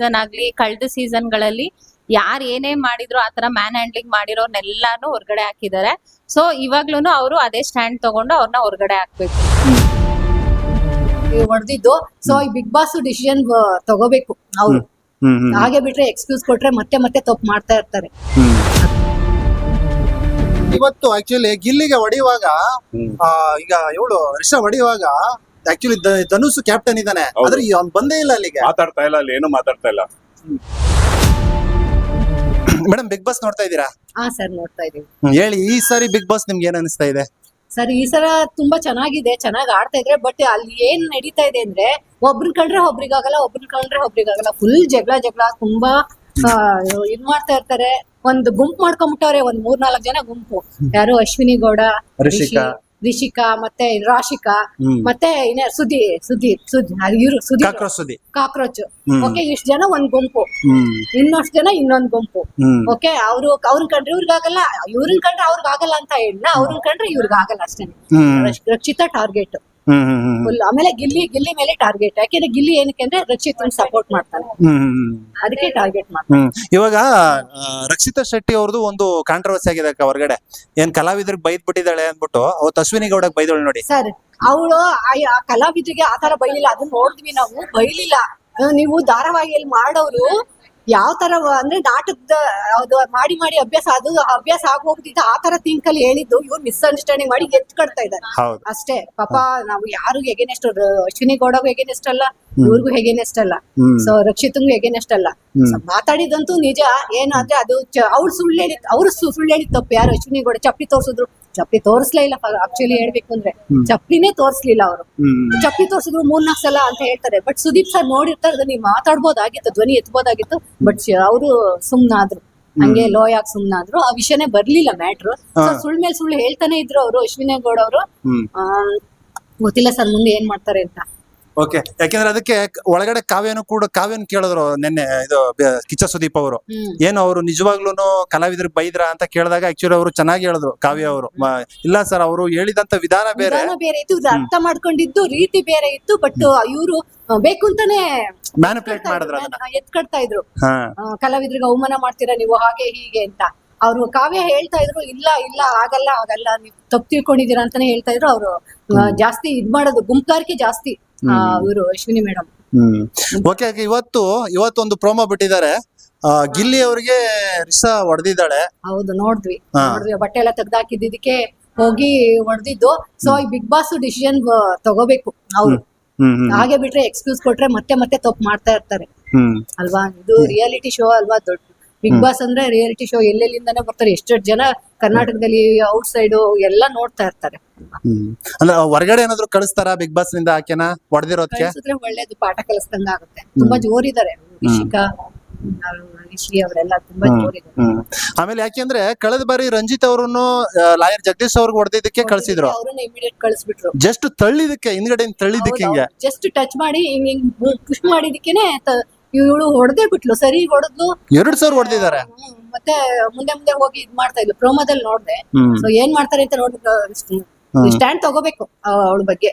Season ಆಗ್ಲಿ ಕಳೆದ ಸೀಸನ್ಗಳಲ್ಲಿ ಯಾರು ಏನೇ ಮಾಡಿದ್ರು ಆತರ ಮ್ಯಾನ್ ಹ್ಯಾಂಡ್ಲಿಂಗ್ ಮಾಡಿರೋರ್ನೆಲ್ಲಾನು ಹೊರಗಡೆ ಹಾಕಿದ್ದಾರೆ. ಸೊ ಇವಾಗ್ಲೂನು ಅವರು ಅದೇ ಸ್ಟ್ಯಾಂಡ್ ತಗೊಂಡು ಅವ್ರನ್ನ ಹೊರಗಡೆ ಹಾಕ್ಬೇಕು. ಹೊಡೆದಿದ್ದು. ಸೊ ಈ ಬಿಗ್ ಬಾಸ್ ಡಿಸಿಷನ್ ತಗೋಬೇಕು ಅವ್ರು. ಹಾಗೆ ಬಿಟ್ರೆ ಎಕ್ಸ್ಕ್ಯೂಸ್ ಕೊಟ್ರೆ ಮತ್ತೆ ಮತ್ತೆ ತಪ್ಪು ಮಾಡ್ತಾ ಇರ್ತಾರೆ. ಇವತ್ತು ಆಕ್ಚುಲಿ ಗಿಲ್ಲಿಗೆ ಹೊಡೆಯುವಾಗ ಆ, ಈಗ ಇವಳು ರಿಷಾ ಹೊಡೆಯುವಾಗ ಆಕ್ಚುಲಿ ಧನುಷ್ ಕ್ಯಾಪ್ಟನ್ ಇದ್ದಾನೆ. ಹೌದು. ಆದ್ರೆ ಅವ್ನು ಬಂದೇ ಇಲ್ಲ ಅಲ್ಲಿಗೆ. ಮಾತಾಡ್ತಾ ಇಲ್ಲ ಅಲ್ಲಿ ಏನು ಮಾತಾಡ್ತಾ ಇಲ್ಲ. ಮೇಡಮ್ ಬಿಗ್ ಬಾಸ್ ನೋಡ್ತಾ ಇದ್ದೀರಾ? ಹಾ ಸರ್ ನೋಡ್ತಾ ಇದೀವಿ ಹ್ಮ್, ಹೇಳಿ ಈ ಸಾರಿ ಬಿಗ್ ಬಾಸ್ ನಿಮ್ಗೆ ಏನ್ ಅನಿಸ್ತಾ ಇದೆ? ಸರ್ ಈ ಸಲ ತುಂಬಾ ಚೆನ್ನಾಗಿದೆ ಚೆನ್ನಾಗಿ ಆಡ್ತಾ ಇದ್ರೆ ಬಟ್ ಅಲ್ಲಿ ಏನ್ ನಡೀತಾ ಇದೆ ಅಂದ್ರೆ ಒಬ್ರು ಕಂಡ್ರೆ ಒಬ್ರಿಗಾಗಲ್ಲ ಒಬ್ರು ಕಂಡ್ರೆ ಒಬ್ರಿಗಾಗಲ್ಲ. ಫುಲ್ ಜಗಳ ಜಗಳ ತುಂಬಾ ಆ, ಇದ್ ಮಾಡ್ತಾ ಇರ್ತಾರೆ. ಒಂದು ಗುಂಪು ಮಾಡ್ಕೊಂಬಿಟ್ಟವ್ರೆ ಒಂದ್ ಮೂರ್ನಾಲ್ಕು ಜನ ಗುಂಪು. ಯಾರು ಅಶ್ವಿನಿ ಗೌಡ ರಿಷಿಕಾ. ರಿಷಿ- ರಿಷಿಕಾ ಮತ್ತೆ ರಾಶಿಕಾ ಮತ್ತೆ ಇನ್ನ ಸುದಿ ಸುದಿ ಸುದಿ ಇವ್ರು ಸುದಿ ಕಾಕ್ರೋಚ್ ಕಾಕ್ರೋಚ್. ಓಕೆ ಇಷ್ಟು ಜನ ಒಂದ್ ಗುಂಪು. ಇನ್ನಷ್ಟು ಜನ ಇನ್ನೊಂದ್ ಗುಂಪು. ಓಕೆ ಅವ್ರು ಅವ್ರನ್ ಕಂಡ್ರೆ ಇವ್ರಿಗಾಗಲ್ಲ. ಇವ್ರನ್ ಕಂಡ್ರೆ ಅವ್ರಿಗಾಗಲ್ಲ ಅಂತ ಹೇಳಿಲ್ಲ ಅವ್ರನ್ ಕಂಡ್ರೆ ಇವ್ರಿಗಾಗಲ್ಲ ಅಷ್ಟೇ. ರಕ್ಷಿತ ಟಾರ್ಗೆಟ್ ಫುಲ್ ಆಮೇಲೆ ಗಿಲ್ಲಿ ಗಿಲ್ಲಿ ಮೇಲೆ ಟಾರ್ಗೆಟ್ ಯಾಕೆಂದ್ರೆ ಗಿಲ್ಲಿ ಏನಕ್ಕೆ ಅಂದ್ರೆ ರಕ್ಷಿತ್ ಸಪೋರ್ಟ್ ಮಾಡ್ತಾನೆ. ಅದಕ್ಕೆ ಟಾರ್ಗೆಟ್ ಮಾಡ್ತಾನೆ. ಹ್ಮ್. ಇವಾಗ ಆ, ರಕ್ಷಿತಾ ಶೆಟ್ಟಿ ಅವ್ರದ್ದು ಒಂದು ಕಾಂಟ್ರವರ್ಸಿ ಆಗಿದೆ ಅಕ್ಕ ಹೊರಗಡೆ. ಏನ್ ಕಲಾವಿದ್ರಿಗೆ ಬೈದ್ ಬಿಟ್ಟಿದ್ದಾಳೆ ಅಂದ್ಬಿಟ್ಟು ಅವತ್ತು ಅಶ್ವಿನಿ ಗೌಡಕ್ ಬೈದಳು ನೋಡಿ. ಸರ್ ಅವಳು ಆ ಕಲಾವಿದ್ರಿಗೆ ಆತರ ಬೈಲಿಲ್ಲ. ಅದನ್ನ ನೋಡಿದ್ವಿ ನಾವು. ಬೈಲಿಲ್ಲ. ಆ, ನೀವು ಧಾರಾವಾಹಿಯಲ್ಲಿ ಮಾಡೋರು ಯಾವ ತರ ಅಂದ್ರೆ ನಾಟಕದ ಅದು ಮಾಡಿ ಮಾಡಿ ಅಭ್ಯಾಸ ಅದು ಅಭ್ಯಾಸ ಆಗೋಗ್ತಿದ್ದ ಆ ತರ ತಿಂಕಲ್ಲಿ ಹೇಳಿದ್ದು ಇವ್ರು ಮಿಸ್ಅಂಡರ್ಸ್ಟ್ಯಾಂಡಿಂಗ್ ಮಾಡಿ ಎತ್ ಕಡ್ತಾ ಇದ್ದಾರೆ. ಹೌದು. ಅಷ್ಟೇ. ಪಾಪ ನಾವು ಯಾರು ಎಗೇನೆಸ್ಟ್ ಅಶ್ವಿನಿ ಗೌಡಗೂ ಎಗೇನೆಸ್ಟ್ ಅಲ್ಲ ಇವ್ರಿಗೂ ಎಗೇನೆಸ್ಟ್ ಅಲ್ಲ. ಹ್ಮ್. ಸೊ ರಕ್ಷಿತಂಗೂ ಎಗೇನೆಸ್ಟ್ ಅಲ್ಲ. So, ಮಾತಾಡಿದಂತೂ ನಿಜ ಏನಾದ್ರೆ ಅದು ಅವ್ರು ಸುಳ್ಳು ಹೇಳಿ ಅವ್ರು ಸುಳ್ಳು ಹೇಳಿದ್ ತಪ್ಪು ಯಾರು ಅಶ್ವಿನಿ ಗೌಡ ಚಪ್ಪಲಿ ತೋರ್ಸಿದ್ರು ಚಪ್ಪಲಿ ತೋರಿಸ್ಲೇ ಇಲ್ಲ ಆಕ್ಚುಲಿ ಹೇಳ್ಬೇಕು ಅಂದ್ರೆ. ಚಪ್ಪಲಿನೇ ತೋರಿಸ್ಲಿಲ್ಲ ಅವರು. ಚಪ್ಪಲಿ ತೋರ್ಸಿದ್ರು ಮೂರ್ನಾಲ್ಕು ಸಲ ಅಂತ ಹೇಳ್ತಾರೆ. ಬಟ್ ಸುದೀಪ್ ಸರ್ ನೋಡಿರ್ತಾರೆ ಅದನ್ನ ನೀವು ಮಾತಾಡ್ಬೋದಾಗಿತ್ತು ಧ್ವನಿ ಎತ್ಬೋದಾಗಿತ್ತು ಬಟ್ ಅವರು ಸುಮ್ನಾದ್ರು. ಹಂಗೆ ಲೋಯಾಗಿ ಸುಮ್ನಾದ್ರು. ಆ ವಿಷಯನೇ ಬರ್ಲಿಲ್ಲ ಮ್ಯಾಟ್ರು. ಸುಳ್ಳು ಮೇಲೆ ಸುಳ್ಳು ಹೇಳ್ತಾನೆ ಇದ್ರು ಅವರು ಅಶ್ವಿನಿ ಗೌಡ ಅವರು. ಗೊತ್ತಿಲ್ಲ ಸರ್ ಮುಂದೆ ಏನ್ ಮಾಡ್ತಾರೆ ಅಂತ. ಓಕೆ ಯಾಕೆಂದ್ರೆ ಅದಕ್ಕೆ ಒಳಗಡೆ ಕಾವ್ಯನು ಕೂಡ ಕಾವ್ಯನ್ ಕೇಳಿದ್ರು ನಿನ್ನೆ ಇದು ಬ- ಕಿಚ್ಚ ಸುದೀಪ್ ಅವರು. ಏನು ಅವರು ನಿಜವಾಗ್ಲೂ ಕಲಾವಿದ್ರ ಬೈದ್ರ ಅಂತ ಕೇಳಿದಾಗ ಆಕ್ಚುಲಿ ಅವರು ಚೆನ್ನಾಗಿ ಹೇಳಿದ್ರು ಕಾವ್ಯ ಅವರು. ಇಲ್ಲ ಸರ್ ಅವರು ಹೇಳಿದಂತ ವಿಧಾನ ಬೇರೆ. ವಿಧಾನ ಬೇರೆ ಇತ್ತು ಇವ್ರು ಅರ್ಥ ಮಾಡ್ಕೊಂಡಿದ್ದು ರೀತಿ ಬೇರೆ ಇತ್ತು ಬಟ್ ಇವರು ಬೇಕು ಅಂತಾನೆ ಮ್ಯಾನಿಪುಲೇಟ್ ಮಾಡಿದ್ರ ಅದನ್ನ. ಎತ್ಕಡ್ತಾ ಇದ್ರು. ಹಾ. ಆ, ಕಲಾವಿದ್ರಿಗೆ ಅವಮಾನ ಮಾಡ್ತೀರಾ ನೀವು ಹಾಗೆ ಹೀಗೆ ಅಂತ. ಅವ್ರು ಕಾವ್ಯ ಹೇಳ್ತಾ ಇದ್ರು ಇಲ್ಲ ಇಲ್ಲ ಆಗಲ್ಲ ಆಗಲ್ಲ ನೀವು ತಪ್ಪು ತಿಳ್ಕೊಂಡಿದ್ದೀರಾ ಅಂತಾನೆ ಹೇಳ್ತಾ ಇದ್ರು ಅವರು ಜಾಸ್ತಿ ಇದ್ ಮಾಡೋದು ಗುಂಪಾರಿಕೆ ಜಾಸ್ತಿ. ಇವರು ಅಶ್ವಿನಿ ಮೇಡಮ್ ಓಕೆ ಇವತ್ತು ಇವತ್ತೊಂದು ಪ್ರೋಮೋ ಬಿಟ್ಟಿದ್ದಾರೆ. ಗಿಲ್ಲಿ ಅವರಿಗೆ ರಿಸಾ ಹೊಡೆದಿದ್ದಾಳೆ. ಹೌದು ನೋಡಿದ್ವಿ. ನೋಡಿದ್ವಿ ಬಟ್ಟೆ ಎಲ್ಲ ತೆಗ್ದಾಕಿದ್ದಕ್ಕೆ ಹೋಗಿ ಹೊಡೆದಿದ್ದು. ಸೊ ಈ ಬಿಗ್ ಬಾಸ್ ಡಿಸಿಷನ್ ತಗೋಬೇಕು ಅವ್ರು. ಹಾಗೆ ಬಿಟ್ರೆ ಎಕ್ಸ್ಕ್ಯೂಸ್ ಕೊಟ್ರೆ ಮತ್ತೆ ಮತ್ತೆ ತಪ್ಪು ಮಾಡ್ತಾ ಇರ್ತಾರೆ. ಅಲ್ವಾ? ಇದು ರಿಯಾಲಿಟಿ ಶೋ ಅಲ್ವಾ? ದೊಡ್ಡ ಬಿಗ್ ಬಾಸ್ ಅಂದ್ರೆ ರಿಯಾಲಿಟಿ ಶೋ ಎಲ್ಲೆಲ್ಲಿಂದಾನೆ ಬರ್ತಾರೆ ಎಷ್ಟೆಷ್ಟು ಜನ ಕರ್ನಾಟಕದಲ್ಲಿ ಔಟ್ ಸೈಡ್ ಎಲ್ಲ ನೋಡ್ತಾ ಇರ್ತಾರೆ. ಅಂದ್ರೆ ಹೊರಗಡೆ ಏನಾದ್ರು ಕಳಿಸ್ತಾರ ಬಿಗ್ ಬಾಸ್ನಿಂದ ಆಕೆನ? ಹೊಡೆದಿರೋದಕ್ಕೆ ಕಳ್ಸಿದ್ರೆ ಒಳ್ಳೇದು ಪಾಠ ಕಲಿಸ್ದಂಗ ಆಗುತ್ತೆ. ತುಂಬಾ ಜೋರಿದ್ದಾರೆ. ರಿಷಿಕಾ ಆಮೇಲೆ ಯಾಕೆಂದ್ರೆ ಕಳೆದ ಬಾರಿ ರಂಜಿತ್ ಅವರನ್ನು ಲಾಯರ್ ಜಗದೀಶ್ ಅವ್ರಿಗೆ ಹೊಡೆದಿದ್ದಕ್ಕೆ ಕಳ್ಸಿದ್ರು. ಅವ್ರನ್ನ ಇಮಿಡಿಯೇಟ್ ಕಳಿಸ್ಬಿಟ್ರು. ಜಸ್ಟ್ ತಳ್ಳಿದಕ್ಕೆ ಹಿಂದ್ಗಡೆ ತಳ್ಳಿದಕ್ಕೆ ಹಿಂಗೆ. ಜಸ್ಟ್ ಟಚ್ ಮಾಡಿ ಹಿಂಗ್ ಹಿಂಗ್ ಪುಷ್ ಮಾಡಿದಕ್ಕೇನೆ ಇವಳು ಹೊಡೆದೇ ಬಿಟ್ಲು ಸರಿ ಹೊಡೆದ್ಲು. ಎರಡು ಸಾವಿರ ಹೊಡೆದಿದ್ದಾರೆ. ಮತ್ತೆ ಮುಂದೆ ಮುಂದೆ ಹೋಗಿ ಇದ್ ಮಾಡ್ತಾ ಇದ್ಲು. ಪ್ರೋಮೋದಲ್ಲಿ ನೋಡ್ದೆ. ಸೊ ಏನ್ ಮಾಡ್ತಾರೆ ಅಂತ ನೋಡ್ಬೇಕು ಸ್ಟ್ಯಾಂಡ್ ತಗೋಬೇಕು ಅವಳ ಬಗ್ಗೆ.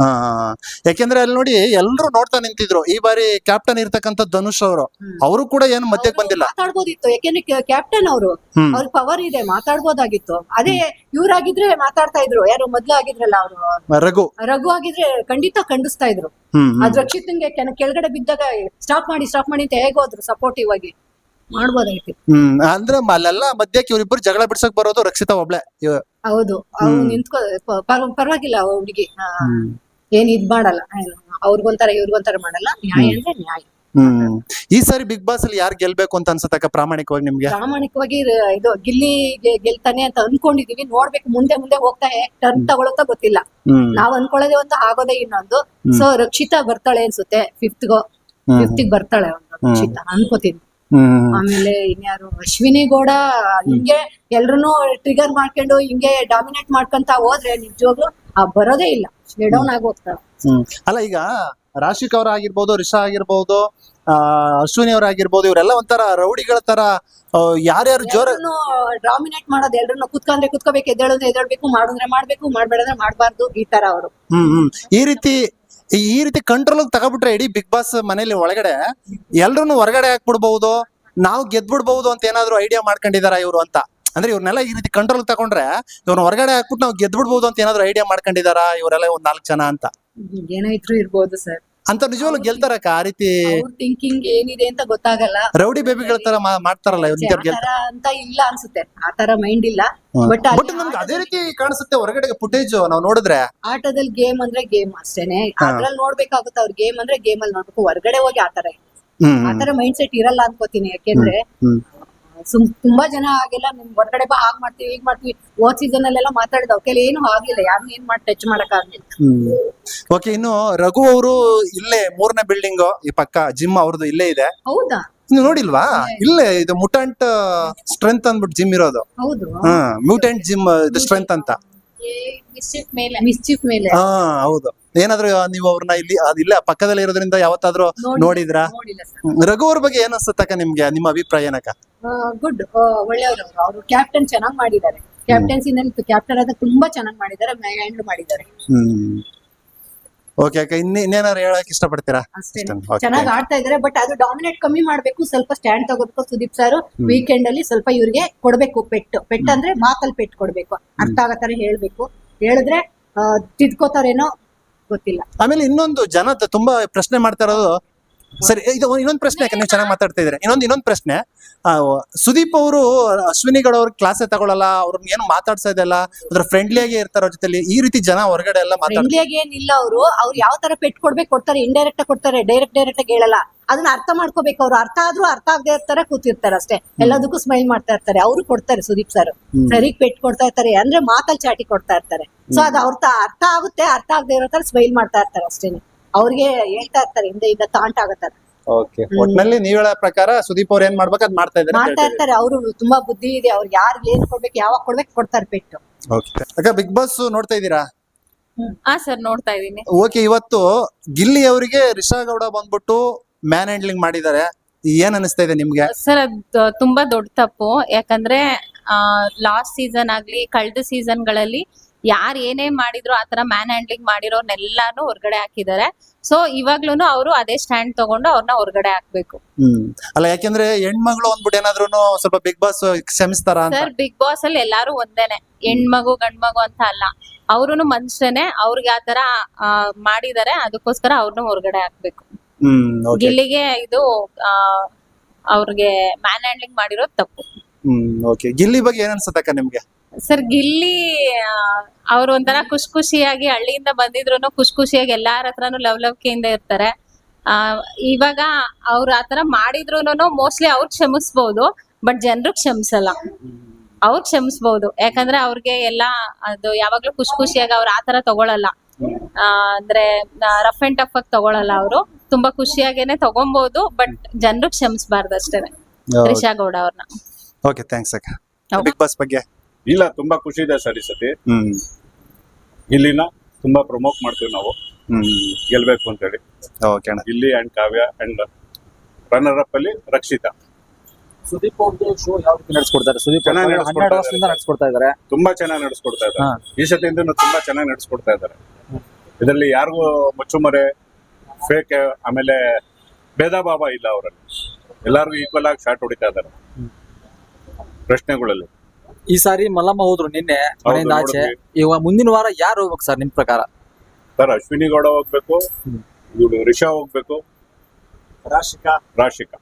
ಹಾ. ಯಾಕೆಂದ್ರೆ ಅಲ್ಲಿ ನೋಡಿ ಎಲ್ರು ನೋಡ್ತಾ ನಿಂತಿದ್ರು. ಈ ಬಾರಿ ಕ್ಯಾಪ್ಟನ್ ಇರ್ತಕ್ಕಂತ ಧನುಷ್ ಅವರು ಅವರು ಕೂಡ ಏನು ಮಧ್ಯಕ್ಕೆ ಬಂದಿಲ್ಲ. ಮಾತಾಡ್ಬೋದಿತ್ತು. ಯಾಕೆಂದ್ರೆ ಕ್ಯಾಪ್ಟನ್ ಅವರು. ಅವ್ರ ಪವರ್ ಇದೆ ಮಾತಾಡ್ಬೋದಾಗಿತ್ತು. ಅದೇ ಇವ್ರಾಗಿದ್ರೆ ಮಾತಾಡ್ತಾ ಇದ್ರು. ಯಾರು ಮೊದ್ಲು ಆಗಿದ್ರಲ್ಲ ಅವರು. ರಘು. ರಘು ಆಗಿದ್ರೆ ಖಂಡಿತ ಖಂಡಿಸ್ತಾ ಇದ್ರು. ಅದ್ ರಕ್ಷಿತ್ ಕೆಳಗಡೆ ಬಿದ್ದಾಗ ಸ್ಟಾಪ್ ಮಾಡಿ ಸ್ಟಾಪ್ ಮಾಡಿ ಅಂತ ಹೇಗೋದ್ರು ಸಪೋರ್ಟಿವ್ ಆಗಿ. ಮಾಡ್ಬೋದಾಗಿತ್ತು ಹ್ಮ್ ಅಂದ್ರೆ ಅಲ್ಲೆಲ್ಲ ಮಧ್ಯಕ್ಕೆ ಇವ್ರಿಬ್ರು ಜಗಳ ಬಿಡ್ಸಕ್ ಬರೋದು ರಕ್ಷಿತಾ ಒಬ್ಳೆ. ಇವ- ಹೌದು ಅವ್ನು ನಿಂತ್ಕೊ ಪ- ಪರ್- ಪರವಾಗಿಲ್ಲ ಹುಡುಗಿ. ಏನ್ ಇದ್ ಮಾಡಲ್ಲ. ಏನು, ಅವ್ರಿಗೊಂಥರ ಇವ್ರಿಗೊಂಥರ ಮಾಡಲ್ಲ. ನ್ಯಾಯ ಅಂದ್ರೆ ನ್ಯಾಯ. ಹ್ಮ್. ಈ ಸಾರಿ ಬಿಗ್ ಬಾಸ್ ಅಲ್ಲಿ ಯಾರು ಗೆಲ್ಬೇಕು ಅಂತ ಅನ್ಸತ್ತಕ್ಕ ಪ್ರಾಮಾಣಿಕವಾಗಿ ನಿಮ್ಗೆ? ಪ್ರಾಮಾಣಿಕವಾಗಿ ಇದು ಗಿಲ್ಲಿ ಗೆ- ಗೆಲ್ತಾನೆ ಅಂತ ಅನ್ಕೊಂಡಿದೀವಿ. ನೋಡ್ಬೇಕು ಮುಂದೆ ಮುಂದೆ ಹೋಗ್ತಾ ಟರ್ನ್ ತಗೊಳುತ್ತಾ ಗೊತ್ತಿಲ್ಲ. ಹ್ಮ್. ನಾವ್ ಅನ್ಕೊಳ್ಳೋದೇ ಒಂದು ಆಗೋದೇ ಇನ್ನೊಂದು. ಸೊ ರಕ್ಷಿತಾ ಬರ್ತಾಳೆ ಅನ್ಸುತ್ತೆ ಫಿಫ್ತ್ಗೋ ಹ್ಮ್. ಫಿಫ್ತ್ ಬರ್ತಾಳೆ ಅವ್ನು ರಕ್ಷಿತಾ ಅನ್ಕೋತೀನಿ. ಆಮೇಲೆ ಇನ್ಯಾರು ಅಶ್ವಿನಿ ಗೌಡ ಹಿಂಗೆ ಎಲ್ರು ಟ್ರಿಗರ್ ಮಾಡ್ಕೊಂಡು ಹಿಂಗೆ ಡಾಮಿನೇಟ್ ಮಾಡ್ಕೊಂತ ಹೋದ್ರೆ ನಿಜವಾಗ್ಲು ಆ ಬರೋದೇ ಇಲ್ಲ. ಡೌನ್ ಆಗಿ ಹ್ಮ್. ಅಲ್ಲ ಈಗ ರಾಶಿಕ್ ಅವ್ರ ಆಗಿರ್ಬೋದು ರಿಷಾ ಆಗಿರ್ಬೋದು ಆ ಅಶ್ವಿನಿ ಅವ್ರ ಆಗಿರ್ಬೋದು ಇವರೆಲ್ಲ ಒಂಥರ ರೌಡಿಗಳ ತರ ಯಾರ್ಯಾರು ಜೋರ ಡಾಮಿನೇಟ್ ಮಾಡೋದು ಎಲ್ರನ್ನು ಕುತ್ಕೊಂಡ್ರೆ ಕುತ್ಕೋಬೇಕು ಎದ್ದೇಳಿದ್ರೆ ಎದ್ದೇಳ್ಬೇಕು ಮಾಡಿದ್ರೆ ಮಾಡ್ಬೇಕು ಮಾಡ್ಬೇಡಂದ್ರೆ ಮಾಡ್ಬಾರ್ದು ಈ ತರ ಅವರು. ಹ್ಮ್ ಹ್ಮ್. ಈ ರೀತಿ ಈ ರೀತಿ ಕಂಟ್ರೋಲ್ ತಗೊಬಿಟ್ರೆ ಇಡೀ ಬಿಗ್ ಬಾಸ್ ಮನೇಲಿ ಒಳಗಡೆ ಎಲ್ರು ಹೊರಗಡೆ ಹಾಕ್ಬಿಡ್ಬಹುದು, ನಾವು ಗೆದ್ಬಿಡ್ಬಹುದು ಅಂತ ಏನಾದ್ರು ಐಡಿಯಾ ಮಾಡ್ಕೊಂಡಿದಾರ ಇವ್ರು ಅಂತ? ಅಂದ್ರೆ ಇವ್ರನ್ನೆಲ್ಲ ಈ ರೀತಿ ಕಂಟ್ರೋಲ್ ತಗೊಂಡ್ರೆ ಇವ್ರನ್ನ ಹೊರಗಡೆ ಹಾಕ್ಬಿಟ್ಟು ನಾವು ಗೆದ್ಬಿಡ್ಬಹುದು ಅಂತ ಏನಾದ್ರು ಐಡಿಯಾ ಮಾಡ್ಕೊಂಡಿದಾರ ಇವರೆಲ್ಲ ಒಂದ್ ನಾಲ್ಕು ಜನ ಅಂತ? ಏನೋ ಇರ್ಬೋದು ಸರ್. ಅಂತ ನಿಜವಾಗ್ಲೂ ಗೆಲ್ತಾರಕ್ಕ ಆ ರೀತಿ ಥಿಂಕಿಂಗ್ ಏನಿದೆ ಅಂತ ಗೊತ್ತಾಗಲ್ಲ. ರೌಡಿ ಬೇಬಿಗಳ ತರ ಮಾ- ಮಾಡ್ತಾರಲ್ಲ ಇವ್ರ ಆ ತರ ಅಂತ ಇಲ್ಲ ಅನ್ಸುತ್ತೆ. ಆ ತರ ಮೈಂಡ್ ಇಲ್ಲ. ಬಟ್ ಬಟ್ ನಮ್ಗೆ ಅದೇ ರೀತಿ ಕಾಣಿಸುತ್ತೆ ಹೊರಗಡೆ ಫುಟೇಜ್ ನಾವು ನೋಡಿದ್ರೆ. ಆಟದಲ್ಲಿ ಗೇಮ್ ಅಂದ್ರೆ ಗೇಮ್ ಅಷ್ಟೇನೆ. ಅದ್ರಲ್ಲಿ ನೋಡ್ಬೇಕಾಗುತ್ತೆ ಅವ್ರ ಗೇಮ್ ಅಂದ್ರೆ ಗೇಮ್ ಅಲ್ಲಿ ನೋಡ್ಬೇಕು. ಹೊರಗಡೆ ಹೋಗಿ ಆತರ ಹ್ಮ್. ಆತರ ಮೈಂಡ್ ಸೆಟ್ ಇರಲ್ಲ ಅನ್ಕೋತೀನಿ. ಯಾಕೆಂದ್ರೆ ಹ್ಮ್. ಸುಮ್ ತುಂಬಾ ಜನ ಆಗಿಲ್ಲ ನಿಮ್ ಹೊರಗಡೆ ಬಾ ಹಾಗ್ ಮಾಡ್ತೀವಿ ಹೀಗ್ ಮಾಡ್ತೀವಿ. ಓದ್ ಸೀಸನ್ ಅಲ್ಲೆಲ್ಲ ಮಾತಾಡಿದ ಕೆಲ ಏನು ಆಗಿಲ್ಲ ಯಾರು ಏನ್ ಮಾಡಿ ಟಚ್ ಮಾಡಕ್ ಆಗ್ಲಿಲ್ಲ. ಓಕೆ ಇನ್ನು ರಘು ಅವರು ಇಲ್ಲೇ ಮೂರನೇ ಬಿಲ್ಡಿಂಗ್ ಈ ಪಕ್ಕ ಜಿಮ್ ಅವ್ರದ್ದು ಇಲ್ಲೇ ಇದೆ. ಹೌದಾ? ನೀವು ನೋಡಿಲ್ವಾ? ಇಲ್ಲೇ ಇದು ಮುಟಂಟ್ ಸ್ಟ್ರೆಂತ್ ಅಂದ್ಬಿಟ್ಟು ಜಿಮ್ ಇರೋದು. ಹೌದು. ಹಾ ಮ್ಯೂಟೆಂಟ್ ಜಿಮ್ ಇದು ಸ್ಟ್ರೆಂತ್ ಅಂತ. ಮಿಸ್ಚಿಫ್ ಮೇಲೆ ಹಾ ಹೌದು. ಏನಾದ್ರು ನೀವು ಅವ್ರನ್ನ ಇಲ್ಲಿ ಅದಿಲ್ಲ ಪಕ್ಕದಲ್ಲಿ ಇರೋದ್ರಿಂದ ಯಾವತ್ತಾದ್ರೂ ನೋಡಿದ್ರಾ? ರಘು ಅವ್ರ ಬಗ್ಗೆ ಏನ್ ಅನ್ಸುತ್ತಕ್ಕ ನಿಮ್ಗೆ ನಿಮ್ಮ ಅಭಿಪ್ರಾಯ ಏನಕ್ಕ? ಗುಡ್ ಒಳ್ಳೆಯವರು ಅವರು. ಕ್ಯಾಪ್ಟನ್ ಚೆನ್ನಾಗಿ ಮಾಡಿದ್ದಾರೆ. ಕ್ಯಾಪ್ಟನ್ಸಿನಲ್ಲಿ ಕ್ಯಾಪ್ಟನ್ ಆದ ತುಂಬಾ ಚೆನ್ನಾಗಿ ಮಾಡಿದ್ದಾರೆ ಹ್ಯಾಂಡ್ಲ್ ಮಾಡಿದ್ದಾರೆ. ಓಕೆ ಅಕ್ಕ ಇನ್ನ ಇನ್ನೇನಾರು ಹೇಳಕ್ ಇಷ್ಟಪಡ್ತೀರಾ? ಅಷ್ಟೇ. ಚೆನ್ನಾಗಿ ಆಡ್ತಾ ಇದಾರೆ ಬಟ್ ಅದು ಡಾಮಿನೇಟ್ ಕಮ್ಮಿ ಮಾಡ್ಬೇಕು ಸ್ವಲ್ಪ ಸ್ಟ್ಯಾಂಡ್ ತಗೋಬೇಕು ಸುದೀಪ್ ಸರ್. ವೀಕೆಂಡ್ ಅಲ್ಲಿ ಸ್ವಲ್ಪ ಇವ್ರಿಗೆ ಕೊಡ್ಬೇಕು ಪೆಟ್ಟು. ಪೆಟ್ ಅಂದ್ರೆ ಮಾತಲ್ಲಿ ಪೆಟ್ ಕೊಡ್ಬೇಕು. ಅರ್ಥ ಆಗತ್ತಾರೆ ಹೇಳ್ಬೇಕು. ಹೇಳಿದ್ರೆ ತಿದ್ಕೋತಾರೇನೋ ಗೊತ್ತಿಲ್ಲ. ಆಮೇಲೆ ಇನ್ನೊಂದು ಜನ ತುಂಬಾ ಪ್ರಶ್ನೆ ಮಾಡ್ತಾ ಇರೋದು ಸರಿ ಇದು ಇನ್ನೊಂದು ಪ್ರಶ್ನೆ ಯಾಕಂದ್ರೆ ನೀವು ಚೆನ್ನಾಗಿ ಮಾತಾಡ್ತಾ ಇದ್ರೆ ಇನ್ನೊಂದು ಇನ್ನೊಂದು ಪ್ರಶ್ನೆ. ಸುದೀಪ್ ಅವರು ಅಶ್ವಿನಿಗಳು ಅವ್ರ ಕ್ಲಾಸೇ ತಗೊಳಲ್ಲ ಅವ್ರನ್ನ ಏನು ಮಾತಾಡ್ಸಾ ಇದೆಲ್ಲ ಅದ್ರ ಫ್ರೆಂಡ್ಲಿ ಆಗಿ ಇರ್ತಾರ ಅವ್ರ ಜೊತೆಲಿ ಈ ರೀತಿ ಜನ ಹೊರಗಡೆ ಎಲ್ಲ ಮಾತಾಡ್ತಾರೆ ಫ್ರೆಂಡ್ಲಿಯಾಗಿ ಏನಿಲ್ಲ ಅವರು. ಅವ್ರು ಯಾವ ತರ ಪೆಟ್ ಕೊಡ್ಬೇಕು ಕೊಡ್ತಾರೆ ಇಂಡೈರೆಕ್ಟ್ ಆಗಿ ಕೊಡ್ತಾರೆ ಡೈರೆಕ್ಟ್ ಡೈರೆಕ್ಟ್ ಆಗಿ ಹೇಳಲ್ಲ. ಅದನ್ನ ಅರ್ಥ ಮಾಡ್ಕೋಬೇಕು ಅವ್ರು. ಅರ್ಥ ಆದ್ರೂ ಅರ್ಥ ಆಗದೆ ಇರ್ತಾರೆ ಕೂತಿರ್ತಾರೆ ಅಷ್ಟೇ. ಎಲ್ಲದಕ್ಕೂ ಸ್ಮೈಲ್ ಮಾಡ್ತಾ ಇರ್ತಾರೆ. ಅವರು ಕೊಡ್ತಾರೆ ಸುದೀಪ್ ಸರ್ ಸರಿಗೆ ಸರಿಗ್ ಪೆಟ್ ಕೊಡ್ತಾ ಇರ್ತಾರೆ ಅಂದ್ರೆ ಮಾತಲ್ಲಿ ಚಾಟಿ ಕೊಡ್ತಾ ಇರ್ತಾರೆ. ಸೊ ಅದು ಅವ್ರ ಅರ್ಥ ಆಗುತ್ತೆ ಅರ್ಥ ಆಗದೆ ಇರೋ ತರ ಸ್ಮೈಲ್ ಮಾಡ್ತಾ ಇರ್ತಾರೆ ಅಷ್ಟೇನೆ. ಅವ್ರಿಗೆ ಹೇಳ್ತಾ ಇರ್ತಾರೆ ಹಿಂದೆ ಇಂದ ತಾಂಟ್ ಆಗತ್ತಾರೆ ಓಕೆ ಒಟ್ನಲ್ಲಿ ನೀವ್ ಹೇಳೋ ಪ್ರಕಾರ ಸುದೀಪ್ ಅವ್ರು ಏನ್ ಮಾಡ್ಬೇಕು ಅದ್ ಮಾಡ್ತಾ ಇದ್ದಾರೆ ಮಾಡ್ತಾ ಇರ್ತಾರೆ ಅವರು ತುಂಬಾ ಬುದ್ಧಿ ಇದೆ ಅವ್ರಿಗೆ ಯಾರ್ಗ್ ಏನ್ ಕೊಡ್ಬೇಕು ಯಾವಾಗ ಕೊಡ್ಬೇಕು ಕೊಡ್ತಾರೆ ಪೆಟ್ಟು. ಓಕೆ ಅಕ್ಕ ಬಿಗ್ ಬಾಸ್ ನೋಡ್ತಾ ಇದ್ದೀರಾ? ಹಾ ಸರ್ ನೋಡ್ತಾ ಇದೀನಿ ಓಕೆ ಇವತ್ತು ಗಿಲ್ಲಿ ಅವರಿಗೆ ರಿಷಾ ಗೌಡ ಬಂದ್ಬಿಟ್ಟು ಮ್ಯಾನ್ ಹ್ಯಾಂಡ್ಲಿಂಗ್ ಮಾಡಿದ್ದಾರೆ. ಏನ್ ಅನಿಸ್ತಾ ಇದೆ ನಿಮ್ಗೆ? ಸರ್ ಅದು ತುಂಬಾ ದೊಡ್ಡ ತಪ್ಪು. ಯಾಕಂದ್ರೆ ಲಾಸ್ಟ್ ಸೀಸನ್ ಆಗ್ಲಿ ಕಳೆದ ಸೀಸನ್ಗಳಲ್ಲಿ ಯಾರ್ ಏನೇ ಮಾಡಿದ್ರು ಆತರ ಮ್ಯಾನ್ ಹ್ಯಾಂಡ್ಲಿಂಗ್ ಮಾಡಿರೋರ್ನೆಲ್ಲಾನು ಹೊರಗಡೆ ಹಾಕಿದ್ದಾರೆ. ಸೊ ಇವಾಗ್ಲೂನು ಅವರು ಅದೇ ಸ್ಟ್ಯಾಂಡ್ ತಗೊಂಡು ಅವ್ರನ್ನ ಹೊರಗಡೆ ಹಾಕ್ಬೇಕು. ಹ್ಮ್. ಅಲ್ಲ ಯಾಕೆಂದ್ರೆ ಹೆಣ್ಮಗಳು ಅಂದ್ಬಿಟ್ಟು ಏನಾದ್ರು ಸ್ವಲ್ಪ ಬಿಗ್ ಬಾಸ್ ಕ್ಷಮಿಸ್ತಾರ ಸರ್ ಬಿಗ್ ಬಾಸ್ ಅಲ್ಲಿ ಎಲ್ಲಾರು ಒಂದೇನೆ. ಹೆಣ್ಮಗು ಗಂಡ್ಮಗು ಅಂತ ಅಲ್ಲ. ಅವ್ರು ಮನುಷ್ಯನೇ ಅವ್ರಿಗೆ ಆತರ ಆ, ಮಾಡಿದಾರೆ ಅದಕ್ಕೋಸ್ಕರ ಅವ್ರನ್ನ ಹೊರಗಡೆ ಹಾಕ್ಬೇಕು. ಹ್ಮ್ ಗಿಲ್ಲಿಗೆ ಇದು ಆ, ಅವ್ರಿಗೆ ಮ್ಯಾನ್ ಹ್ಯಾಂಡ್ಲಿಂಗ್ ಮಾಡಿರೋದು ತಪ್ಪು. ಹ್ಮ್ ಓಕೆ ಗಿಲ್ಲಿ ಬಗ್ಗೆ ಏನ್ ಅನ್ಸತ್ತಕ್ಕ ನಿಮ್ಗೆ? ಸರ್ ಗಿಲ್ಲಿ ಅವ್ರು ಒಂಥರ ಖುಷಿ ಖುಷಿಯಾಗಿ ಹಳ್ಳಿಯಿಂದ ಬಂದಿದ್ರು ಖುಷಿ ಖುಷಿಯಾಗಿ ಎಲ್ಲಾರ ಹತ್ರನು ಲವ್ ಲವ್ಕೆಯಿಂದ ಇರ್ತಾರೆ. ಆ ಇವಾಗ ಅವ್ರು ಆತರ ಮಾಡಿದ್ರು ಮೋಸ್ಟ್ಲಿ ಅವ್ರು ಕ್ಷಮಿಸ್ಬಹುದು ಬಟ್ ಜನರು ಕ್ಷಮಿಸಲ್ಲ. ಅವ್ರು ಕ್ಷಮಿಸ್ಬಹುದು ಯಾಕಂದ್ರೆ ಅವ್ರಿಗೆ ಎಲ್ಲಾ ಅದು ಯಾವಾಗ್ಲೂ ಖುಷಿ ಖುಷಿಯಾಗಿ ಅವ್ರು ಆತರ ತಗೊಳಲ್ಲ. ಆ, ಅಂದ್ರೆ ರಫ್ ಅಂಡ್ ಟಫ್ ಆಗಿ ತಗೊಳಲ್ಲ ಅವರು. ತುಂಬಾ ಖುಷಿಯಾಗೇನೆ ತಗೊಬಹುದು ಬಟ್ ಜನರು ಕ್ಷಮಿಸಬಾರ್ದು ಅಷ್ಟೇನೆ ರಿಷಾ ಗೌಡ ಅವ್ರನ್ನ ಓಕೆ ಥ್ಯಾಂಕ್ಸ್ ಅಕ್ಕ. ಬಿಗ್ ಬಾಸ್ ಬಗ್ಗೆ ಇಲ್ಲ ತುಂಬಾ ಖುಷಿ ಇದೆ ಸರ್ ಈ ಸತಿ. ಹ್ಮ್. ಇಲ್ಲಿನ ತುಂಬಾ ಪ್ರಮೋಟ್ ಮಾಡ್ತೀವಿ ನಾವು. ಹ್ಮ್. ಗೆಲ್ಬೇಕು ಅಂತ ಹೇಳಿ ಅಣ್ಣ. ಇಲ್ಲಿ and Kavya and runner up ಅಲ್ಲಿ ರಕ್ಷಿತಾ. ಸುದೀಪ್ ಅವ್ರದ್ದು ಶೋ ಯಾವ ರೀತಿ ನಡೆಸ್ಕೊಡ್ತಾರೆ? ಸುದೀಪ್ ಚೆನ್ನಾಗಿ ಅವ್ರು ನಡೆಸ್ಕೊಡ್ತಾ ಹನ್ನೆರಡು ವರ್ಷದಿಂದ ನಡೆಸ್ಕೊಡ್ತಾ ಇದಾರೆ ತುಂಬಾ ಚೆನ್ನಾಗಿ ನಡೆಸ್ಕೊಡ್ತಾ ಇದ್ದಾರೆ. ಹಾ. ಈ ಸತಿಯಿಂದ ತುಂಬಾ ಚೆನ್ನಾಗಿ ನಡೆಸ್ಕೊಡ್ತಾ ಇದ್ದಾರೆ. ಇದರಲ್ಲಿ ಯಾರಿಗೂ ಮುಚ್ಚುಮರೆ ಫೇಕ್ ಆಮೇಲೆ ಭೇದ ಭಾವ ಇಲ್ಲ ಅವರಲ್ಲಿ. ಎಲ್ಲಾರ್ಗು ಈಕ್ವಲ್ ಆಗಿ ಶಾರ್ಟ್ ಹೊಡಿತಾ ಇದ್ದಾರೆ. ಪ್ರಶ್ನೆಗಳಲ್ಲಿ. ಈ ಸಾರಿ ಮಲ್ಲಮ್ಮ ಹೋದ್ರು ನಿನ್ನೆ ಮನೆಯಿಂದ ಆಚೆ. ಇವಾಗ ಮುಂದಿನ ವಾರ ಯಾರು ಹೋಗ್ಬೇಕು ಸರ್ ನಿಮ್ ಪ್ರಕಾರ? ಸರ್ ಅಶ್ವಿನಿ ಗೌಡ ಹೋಗ್ಬೇಕು ಇವ್ರು ರಿಷಾ ಹೋಗ್ಬೇಕು. ರಾಶಿಕಾ. ರಾಶಿಕಾ.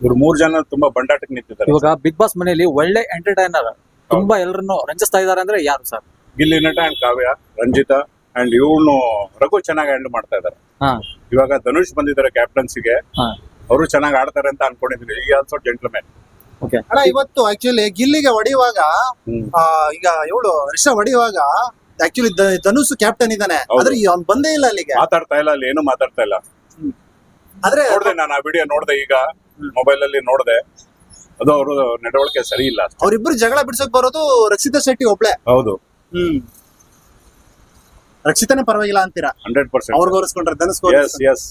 ಇವ್ರು ಮೂರ್ ಜನ ತುಂಬಾ ಬಂಡಾಟಕ್ಕೆ ನಿಂತಿದ್ದಾರೆ. ಇವಾಗ ಬಿಗ್ ಬಾಸ್ ಮನೆಯಲ್ಲಿ ಒಳ್ಳೆ ಎಂಟರ್ಟೈನರ್ ತುಂಬಾ ಎಲ್ಲರನ್ನು ರಂಜಿಸ್ತಾ ಇದಾರೆ ಅಂದ್ರೆ ಯಾರು ಸರ್? ಗಿಲ್ಲಿ ನಟ ಅಂಡ್ ಕಾವ್ಯ ರಂಜಿತಾ ಅಂಡ್ ಇವನು ರಘು ಚೆನ್ನಾಗಿ ಹ್ಯಾಂಡಲ್ ಮಾಡ್ತಾ ಇದ್ದಾರೆ. ಹಾ. ಇವಾಗ ಧನುಷ್ ಬಂದಿದ್ದಾರೆ ಕ್ಯಾಪ್ಟನ್ಸಿಗೆ ಹಾ. ಅವರು ಚೆನ್ನಾಗಿ ಆಡ್ತಾರೆ ಅಂತ ಅನ್ಕೊಂಡಿದ್ದೀನಿ ಈ ಆಲ್ಸೋ ಜೆಂಟ್ಲ್ಮ್ಯಾನ್ ಅಣ್ಣ ಇವತ್ತು ಆಕ್ಚುಲಿ ಗಿಲ್ಲಿಗೆ ಹೊಡೆಯುವಾಗ ಆ, ಈಗ ಇವಳು ರಿಷಬ್ ಹೊಡೆಯುವಾಗ ಆಕ್ಚುಲಿ ಧನುಷ್ ಕ್ಯಾಪ್ಟನ್ ಇದ್ದಾನೆ. ಹೌದು. ಆದ್ರೆ ಅವ್ನು ಬಂದೇ ಇಲ್ಲ ಅಲ್ಲಿಗೆ. ಮಾತಾಡ್ತಾ ಇಲ್ಲ ಅಲ್ಲಿ ಏನು ಮಾತಾಡ್ತಾ ಇಲ್ಲ. ಆದ್ರೆ ನೋಡ್ದೆ ನಾನು ಆ ವಿಡಿಯೋ ನೋಡ್ದೆ ಈಗ ಮೊಬೈಲ್ ಅಲ್ಲಿ ನೋಡ್ದೆ. ಅದು ಅವರು ನಡವಳಿಕೆ ಸರಿ ಇಲ್ಲ. ಅವ್ರಿಬ್ರು ಜಗಳ ಬಿಡ್ಸಕ್ ಬರೋದು ರಕ್ಷಿತಾ ಶೆಟ್ಟಿ ಒಬ್ಳೆ. ಹೌದು. ಹ್ಮ್. ರಕ್ಷಿತಾನೆ ಪರವಾಗಿಲ್ಲ ಅಂತೀರಾ? Hundred percent. ಅವ್ರು ಹೋಲಿಸ್ಕೊಂಡ್ರೆ ಧನುಷ್ ಎಸ್ ಎಸ್